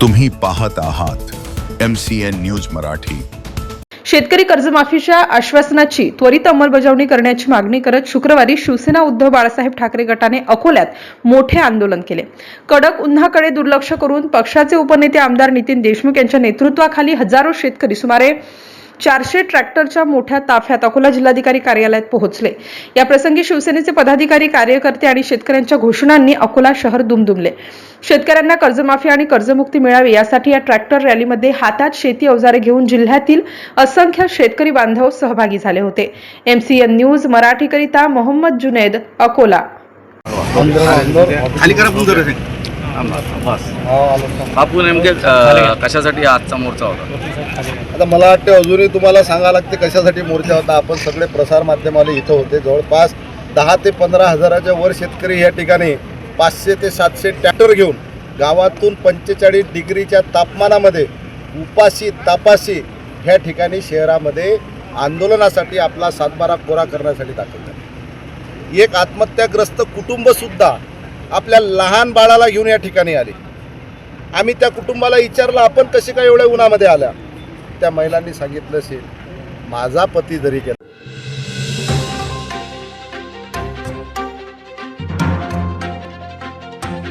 तुम्ही पाहत आहात M C N news Marathi. शेतकरी कर्जमाफीच्या आश्वासनाची त्वरित अंमलबजावणी करण्याची मागणी करत शुक्रवारी शिवसेना उद्धव बाळासाहेब ठाकरे गटाने अकोल्यात मोठे आंदोलन केले. कडक उन्हाकडे दुर्लक्ष करून पक्षाचे उपनेते आमदार नितीन देशमुख यांच्या नेतृत्वाखाली हजारो शेतकरी सुमारे चारशे ट्रॅक्टरच्या मोठ्या ताफ्यात अकोला जिल्हाधिकारी कार्यालयात पोहोचले. या प्रसंगी शिवसेनेचे पदाधिकारी कार्यकर्ते आणि शेतकऱ्यांच्या घोषणांनी अकोला शहर दुमदुमले. शेतकऱ्यांना कर्जमाफी आणि कर्जमुक्ती मिळावी यासाठी या ट्रॅक्टर रॅलीमध्ये हातात शेती अवजारे घेऊन जिल्ह्यातील असंख्य शेतकरी बांधव सहभागी झाले होते. एमसीएन न्यूज मराठीकरिता मोहम्मद जुनेद अकोला. खाली करा बस बापू नेमके कशासाठी आजचा मोर्चा होता? आता मला वाटतं अजूनही तुम्हाला सांगावं लागते कशासाठी मोर्चा होता. आपण सगळे प्रसार माध्यमाला इथं होते. जवळपास दहा ते पंधरा हजाराच्या वर शेतकरी या ठिकाणी पाचशे ते सातशे ट्रॅक्टर घेऊन गावातून पंचेचाळीस डिग्रीच्या तापमानामध्ये उपाशी तापाशी ह्या ठिकाणी शहरामध्ये आंदोलनासाठी आपला सातबारा कोरा करण्यासाठी दाखल झाला. एक आत्महत्याग्रस्त कुटुंबसुद्धा आपल्या लहान बाळाला घेऊन या ठिकाणी आले. आम्ही त्या कुटुंबाला विचारलं आपण कसे काय एवढ्या उन्हामध्ये आल्या? त्या महिलांनी सांगितलं असेल माझा पती जरी गेला